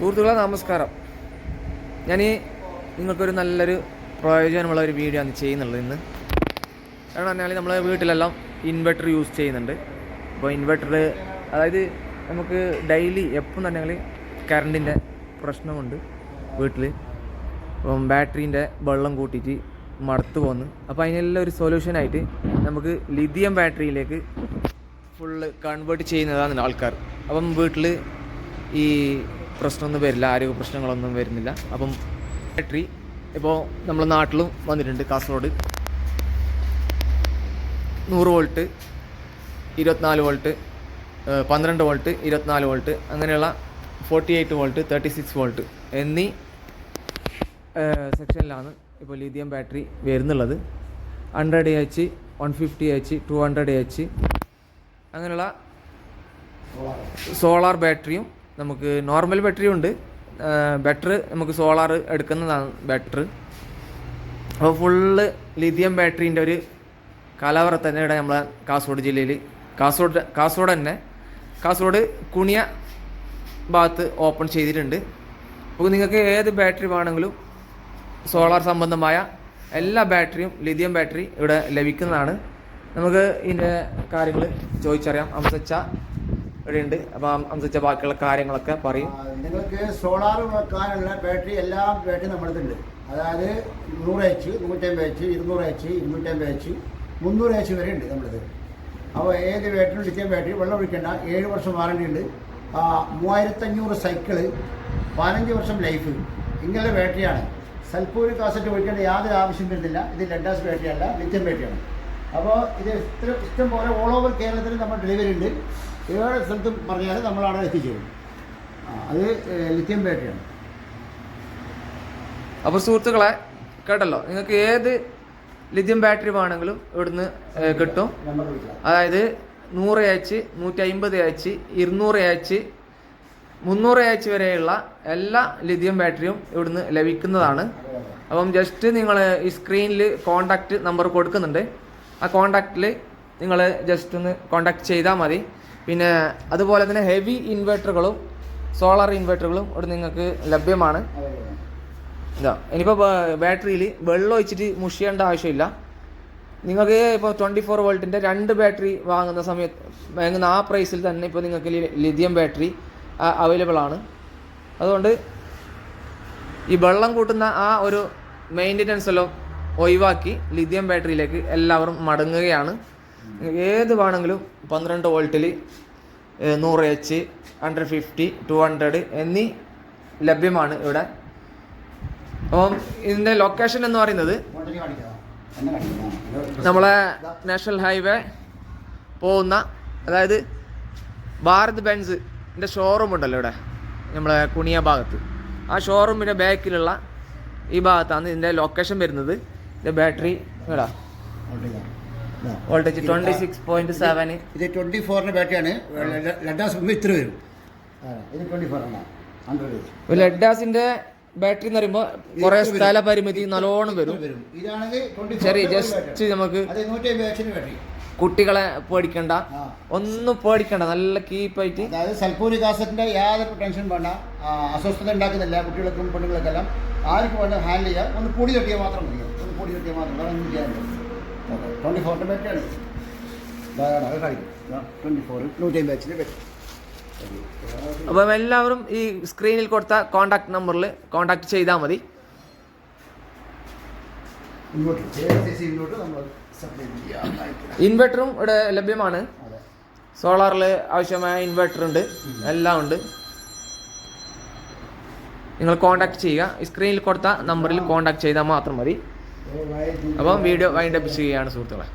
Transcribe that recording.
സുഹൃത്തുക്കളെ നമസ്കാരം. ഞാൻ നിങ്ങൾക്കൊരു നല്ലൊരു പ്രയോജനമുള്ള ഒരു വീഡിയോ ആണ് ചെയ്യുന്നുള്ളത് ഇന്ന്. കാരണം പറഞ്ഞാൽ നമ്മളെ വീട്ടിലെല്ലാം ഇൻവെർട്ടർ യൂസ് ചെയ്യുന്നുണ്ട്. അപ്പോൾ ഇൻവെർട്ടർ അതായത് നമുക്ക് ഡെയിലി എപ്പം തന്നെ കറണ്ടിന്റെ പ്രശ്നമുണ്ട് വീട്ടിൽ അപ്പം ബാറ്ററീന്റെ വെള്ളം കൂട്ടിയിട്ട് മടുത്ത് പോന്ന്. അപ്പോൾ അതിനെല്ലാം ഒരു സൊല്യൂഷനായിട്ട് നമുക്ക് ലിഥിയം ബാറ്ററിയിലേക്ക് ഫുള്ള് കൺവേർട്ട് ചെയ്യുന്നതാണ് ആൾക്കാർ അപ്പം വീട്ടിൽ ഈ പ്രശ്നമൊന്നും വരില്ല ആരോഗ്യ പ്രശ്നങ്ങളൊന്നും വരുന്നില്ല. അപ്പം ബാറ്ററി ഇപ്പോൾ നമ്മൾ നാട്ടിലും വന്നിട്ടുണ്ട് കാസർഗോഡ്. നൂറ് വോൾട്ട് ഇരുപത്തിനാല് വോൾട്ട് പന്ത്രണ്ട് വോൾട്ട് ഇരുപത്തിനാല് വോൾട്ട് അങ്ങനെയുള്ള forty eight volt thirty six volt എന്നീ സെക്ഷനിലാണ് ഇപ്പോൾ lithium battery വരുന്നുള്ളത് hundred H one fifty H two hundred H അങ്ങനെയുള്ള സോളാർ ബാറ്ററിയും നമുക്ക് നോർമൽ ബാറ്ററി ഉണ്ട്. ബെറ്റർ നമുക്ക് സോളാർ എടുക്കുന്നതാണ് ബെറ്റർ അപ്പോൾ ഫുള്ള് ലിഥിയം ബാറ്ററീന്റെ ഒരു കലവറ തന്നെ ഇവിടെ നമ്മളെ കാസർഗോഡ് ജില്ലയിൽ കാസർഗോഡ് കാസർഗോഡ് തന്നെ. കാസർഗോഡ് കുണിയ ഭാഗത്ത് ഓപ്പൺ ചെയ്തിട്ടുണ്ട്. അപ്പോൾ നിങ്ങൾക്ക് ഏത് ബാറ്ററി വേണമെങ്കിലും സോളാർ സംബന്ധമായ എല്ലാ ബാറ്ററിയും ലിഥിയം ബാറ്ററി ഇവിടെ ലഭിക്കുന്നതാണ്. നമുക്ക് ഇതിന്റെ കാര്യങ്ങൾ ചോദിച്ചറിയാം. അംസച്ച ഇവിടെയുണ്ട്. അപ്പോൾ അനുസരിച്ച ബാക്കിയുള്ള കാര്യങ്ങളൊക്കെ പറയും. നിങ്ങൾക്ക് സോളാർ വെക്കാനുള്ള ബാറ്ററി എല്ലാ ബാറ്ററി നമ്മളടുത്തുണ്ട് അതായത് നൂറ് എച്ച് നൂറ്റമ്പത് എച്ച് ഇരുന്നൂറ് എച്ച് ഇരുന്നൂറ്റമ്പത് എച്ച് മുന്നൂറ് എച്ച് വരെ ഉണ്ട് നമ്മളത് അപ്പോൾ ഏത് ബാറ്ററി ലിഥിയം ബാറ്ററി വെള്ളം ഒഴിക്കേണ്ട. ഏഴ് വർഷം വാറണ്ടി ഉണ്ട്. മൂവായിരത്തഞ്ഞൂറ് സൈക്കിൾ പതിനഞ്ച് വർഷം ലൈഫ് ഇങ്ങനെ ബാറ്ററിയാണ് സൽപ്പൂര് കാസറ്റ് ഒഴിക്കേണ്ട യാതൊരു ആവശ്യം വരുന്നില്ല. ഇത് ലഡാസ് ബാറ്ററി അല്ല ലിഥിയം ബാറ്ററിയാണ് അപ്പോൾ ഇത് ഇത്ര ഇഷ്ടം പോലെ ഓൾ ഓവർ കേരളത്തിൽ നമ്മൾ ഡെലിവറി ഉണ്ട്. ഏത് സ്ഥലത്തും പറഞ്ഞാൽ നമ്മൾ അവിടെ എത്തിച്ചേരും അത് ലിത്യം ബാറ്ററിയാണ് അപ്പോൾ സുഹൃത്തുക്കളെ കേട്ടല്ലോ? നിങ്ങൾക്ക് ഏത് ലിഥിയം ബാറ്ററി വേണമെങ്കിലും ഇവിടുന്ന് കിട്ടും. അതായത് നൂറ് എച്ച് നൂറ്റി അമ്പത് എച്ച് ഇരുന്നൂറ് എച്ച് മുന്നൂറ് എച്ച് വരെയുള്ള എല്ലാ ലിഥിയം ബാറ്ററിയും ഇവിടുന്ന് ലഭിക്കുന്നതാണ്. അപ്പം ജസ്റ്റ് നിങ്ങൾ ഈ സ്ക്രീനിൽ കോണ്ടാക്റ്റ് നമ്പർ കൊടുക്കുന്നുണ്ട്. ആ കോണ്ടാക്റ്റിൽ നിങ്ങൾ ജസ്റ്റ് ഒന്ന് കോണ്ടാക്ട് ചെയ്താൽ മതി. പിന്നെ അതുപോലെ തന്നെ ഹെവി ഇൻവെർട്ടറുകളും സോളാർ ഇൻവെർട്ടറുകളും ഇവിടെ നിങ്ങൾക്ക് ലഭ്യമാണ്. ഇതാ ഇനിയിപ്പോൾ ബാറ്ററിയിൽ വെള്ളം ഒഴിച്ചിട്ട് മുഷിയേണ്ട ആവശ്യമില്ല. നിങ്ങൾക്ക് ഇപ്പോൾ ട്വന്റി ഫോർ വോൾട്ടിന്റെ രണ്ട് ബാറ്ററി വാങ്ങുന്ന സമയത്ത് വാങ്ങുന്ന ആ പ്രൈസിൽ തന്നെ ഇപ്പോൾ നിങ്ങൾക്ക് ലിഥിയം ബാറ്ററി അവൈലബിൾ ആണ്. അതുകൊണ്ട് ഈ വെള്ളം കൂട്ടുന്ന ആ ഒരു മെയിന്റനൻസ് എല്ലാം ഒഴിവാക്കി ലിഥിയം ബാറ്ററിയിലേക്ക് എല്ലാവരും മടങ്ങുകയാണ്. ഏത് വേണമെങ്കിലും പന്ത്രണ്ട് വോൾട്ടിൽ നൂറ് H hundred fifty two hundred എന്നീ ലഭ്യമാണ് ഇവിടെ. അപ്പം ഇതിന്റെ ലൊക്കേഷൻ എന്ന് പറയുന്നത് നമ്മളെ നാഷണൽ ഹൈവേ പോകുന്ന അതായത് ഭാരത് ബെൻസിന്റെ ഷോറൂം ഉണ്ടല്ലോ ഇവിടെ നമ്മളെ കുണിയ ഭാഗത്ത്. ആ ഷോറൂമിന്റെ ബാക്കിലുള്ള ഈ ഭാഗത്താണ് ഇതിന്റെ ലൊക്കേഷൻ വരുന്നത്. ഇതിന്റെ ബാറ്ററി ഇവിടെ. Voltage twenty six point seven ഇത് ട്വന്റി ഫോറിന്റെ ബാറ്ററിയാണ്. ലഡാസ് ഇത്ര വരും. ഇത് ഫോർ ആണ്. ലെഡാസിന്റെ ബാറ്ററി എന്ന് പറയുമ്പോൾ കുറെ സ്ഥല പരിമിതി നല്ലോണം വരും. ചെറിയ ജസ്റ്റ് നമുക്ക് കുട്ടികളെ പേടിക്കണ്ട. ഒന്നും പേടിക്കണ്ട. നല്ല കീപ്പായിട്ട്. അതായത് ആസിഡിന്റെ യാതൊരു ടെൻഷൻ വേണ്ട. അസ്വസ്ഥത ഉണ്ടാക്കുന്നില്ല കുട്ടികൾക്കും പെണ്ണുങ്ങൾക്കെല്ലാം. ആർക്കും വേണ്ട ഹാൻഡിൽ ചെയ്യാം. ഒന്ന് പൊടി തട്ടിയാൽ മാത്രം മതി. ഒന്ന് പൊടി തട്ടിയാൽ മാത്രം. വേറെ ഒന്നും ചെയ്യാനില്ല. ട്വന്റി ഫോറിന്റെ ബാറ്ററിയാണ് ട്വന്റി ഫോർ നൂറ്റി അമ്പത് എച്ചിന്റെ ബാറ്ററി അപ്പം എല്ലാവരും ഈ സ്ക്രീനിൽ കൊടുത്ത കോണ്ടാക്ട് നമ്പറിൽ കോണ്ടാക്ട് ചെയ്താൽ മതി. ഇൻവെർട്ടറും ഇവിടെ ലഭ്യമാണ്. സോളാറിൽ ആവശ്യമായ ഇൻവെർട്ടർ ഉണ്ട്. എല്ലാം ഉണ്ട്. നിങ്ങൾ കോണ്ടാക്ട് ചെയ്യുക. സ്ക്രീനിൽ കൊടുത്ത നമ്പറിൽ കോണ്ടാക്ട് ചെയ്താൽ മാത്രം മതി. അപ്പം വീഡിയോ വൈൻഡപ്പ് ചെയ്യുകയാണ് സുഹൃത്തുക്കളെ.